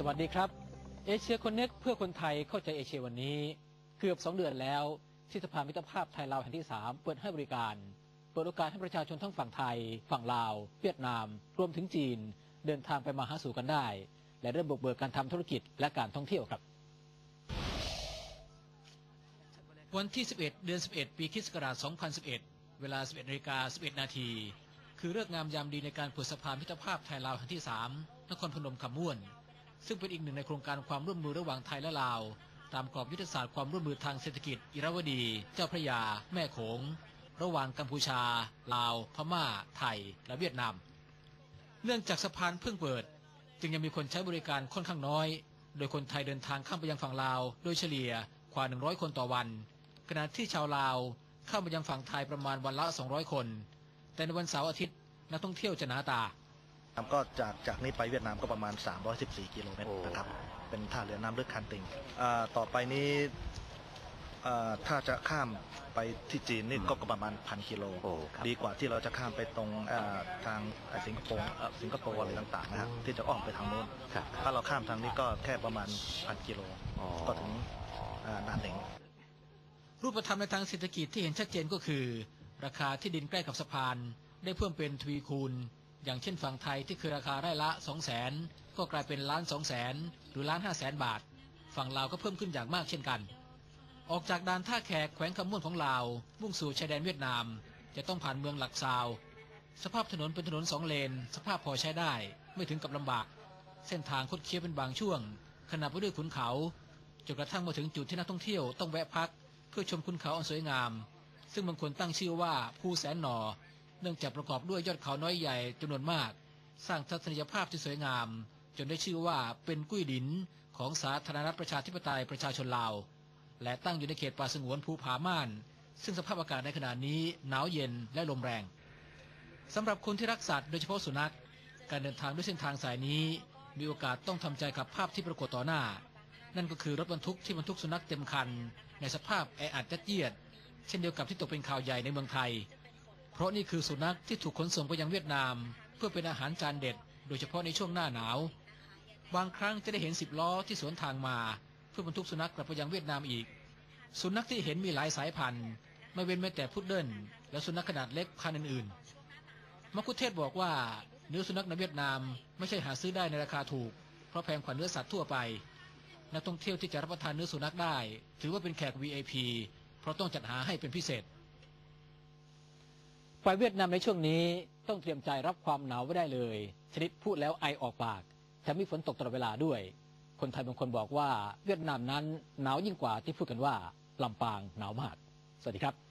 สวัสดีครับเอเชียคอนเน็กเพื่อคนไทยเข้าใจเอเชียวันนี้ เกือบ 2 เดือนแล้ว ที่สภามิตรภาพไทยลาวแห่งที่ 3 เปิดให้บริการ เปิดโอกาสให้ประชาชนทั้งฝั่งไทย ฝั่งลาว เวียดนาม รวมถึงจีน เดินทางไปมาหาสู่กันได้ และเริ่มบุกเบิกการทำธุรกิจและการท่องเที่ยวครับ วันที่ 11 เดือน 11 ปีคิสต์ศักราช2011 เวลา 11นาฬิกา11 นาที คือเลิกงามยามดีในการเปิดสภามิตรภาพไทยลาวแห่งที่ 3 นครพนมคำม่วน ซึ่งเป็นอีกหนึ่งในโครงการความร่วมมือระหว่างไทยและลาว ตามกรอบยุทธศาสตร์ความร่วมมือทางเศรษฐกิจ อิราวดี เจ้าพระยา แม่โขง ระหว่างกัมพูชา ลาว พม่า ไทย และเวียดนาม เนื่องจากสะพานเพิ่งเปิด จึงยังมีคนใช้บริการค่อนข้างน้อย โดยคนไทยเดินทางข้ามไปยังฝั่งลาว โดยเฉลี่ยกว่า 100 คนต่อวัน ขณะที่ชาวลาวเข้ามายังฝั่งไทยประมาณวันละ 200 คน แต่ในวันเสาร์อาทิตย์นักท่องเที่ยวจะหนาตา ครับก็จากจากนี้ไปเวียดนามก็ประมาณ 314 กิโลเมตรโอ้นะครับเป็นท่าเรือน้ำลึกคันติงอ่าต่อไปนี้อ่าถ้าจะข้ามไปที่จีนนี่ก็ประมาณพันกิโลโอ้ครับดีกว่าที่เราจะข้ามไปตรงอ่าทางสิงคโปร์อ่าสิงคโปร์อะไรต่างๆนะฮะที่จะอ้อมไปทางโน้นครับถ้าเราข้ามทางนี้ก็แค่ประมาณพันกิโลอ๋อก็ถึงอ่านาเหน่งรูปธรรมในทางเศรษฐกิจที่เห็นชัดเจนก็คือ ราคาที่ดินใกล้กับสะพานได้เพิ่มเป็นทวีคูณ อย่างเช่นฝั่งไทยที่เคยราคาไร่ละ2 0 0แสนก็กลายเป็นล้าน2 0 0แสนหรือล้าน5แสนบาท ฝั่งลาวก็เพิ่มขึ้นอย่างมากเช่นกัน ออกจากด่านท่าแขกแขวงคำม่วนของลาว มุ่งสู่ชายแดนเวียดนาม จะต้องผ่านเมืองหลักซาว สภาพถนนเป็นถนนสองเลน สภาพพอใช้ได้ไม่ถึงกับลำบาก เส้นทางคดเคี้ยวเป็นบางช่วง ขนาบไปด้วยขุนเขาจนกระทั่งมาถึงจุดที่นักท่องเที่ยวต้องแวะพัก เพื่อชมคุณเขาอันสวยงาม ซึ่งบางคนตั้งชื่อว่าภูแสนหนอ นื่องจากประกอบด้วยยอดเขาน้อยใหญ่จำนวนมาก สร้างทัศนียภาพที่สวยงาม จนได้ชื่อว่าเป็นกุ้ยดินของสาธารณรัฐประชาธิปไตยประชาชนลาว และตั้งอยู่ในเขตป่าสงวนภูผาม่าน ซึ่งสภาพอากาศในขณะนี้หนาวเย็นและลมแรงสำหรับคนที่รักสัตว์โดยเฉพาะสุนัข การเดินทางด้วยเส้นทางสายนี้ มีโอกาสต้องทำใจกับภาพที่ปรากฏต่อหน้า นั่นก็คือรถบรรทุกที่บรรทุกสุนัขเต็มคัน ในสภาพแออัดยัดเยียด เช่นเดียวกับที่ตกเป็นข่าวใหญ่ในเมืองไทย เพราะนี่คือสุนัขที่ถูกขนส่งไปยังเวียดนาม เพื่อเป็นอาหารจานเด็ด โดยเฉพาะในช่วงหน้าหนาว บางครั้งจะได้เห็นสิบล้อที่สวนทางมา เพื่อบรรทุกสุนัขกลับไปยังเวียดนามอีก สุนัขที่เห็นมีหลายสายพันธุ์ ไม่เว้นแม้แต่พุดเดิ้ลและสุนัขขนาดเล็กพันธุ์อื่นๆมะคุเทศบอกว่าเนื้อสุนัขในเวียดนาม ไม่ใช่หาซื้อได้ในราคาถูก เพราะแพงกว่าเนื้อสัตว์ทั่วไปนักท่องเที่ยวที่จะรับประทานเนื้อสุนัขได้ ถือว่าเป็นแขก VIP เพราะต้องจัดหาให้เป็นพิเศษ ไปเวียดนามในช่วงนี้ต้องเตรียมใจรับความหนาวไว้ได้เลย ชนิดพูดแล้วไอออกปากแถมมีฝนตกตลอดเวลาด้วย คนไทยบางคนบอกว่าเวียดนามนั้นหนาวยิ่งกว่าที่พูดกันว่าลำปางหนาวมาก สวัสดีครับ